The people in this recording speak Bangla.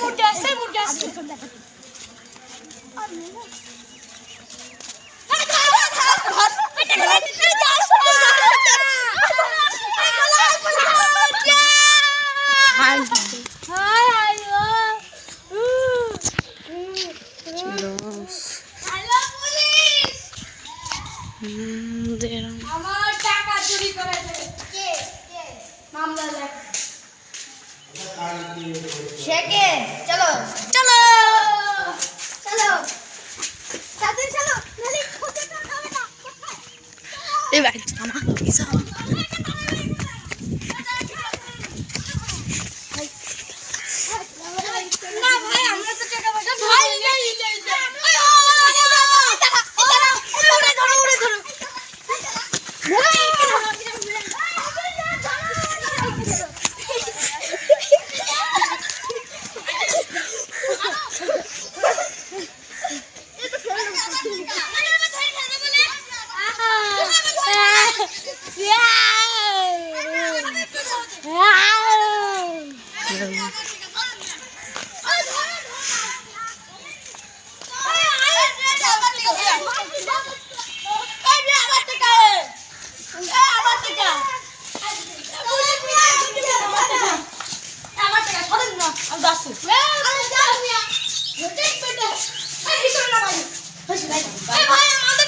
মুরগি আছে মুরগি আছে শেকে চলো। চলো। চলো। সাথে চলো নালে খুঁজে না। এই জামা কি ভাই আমাদের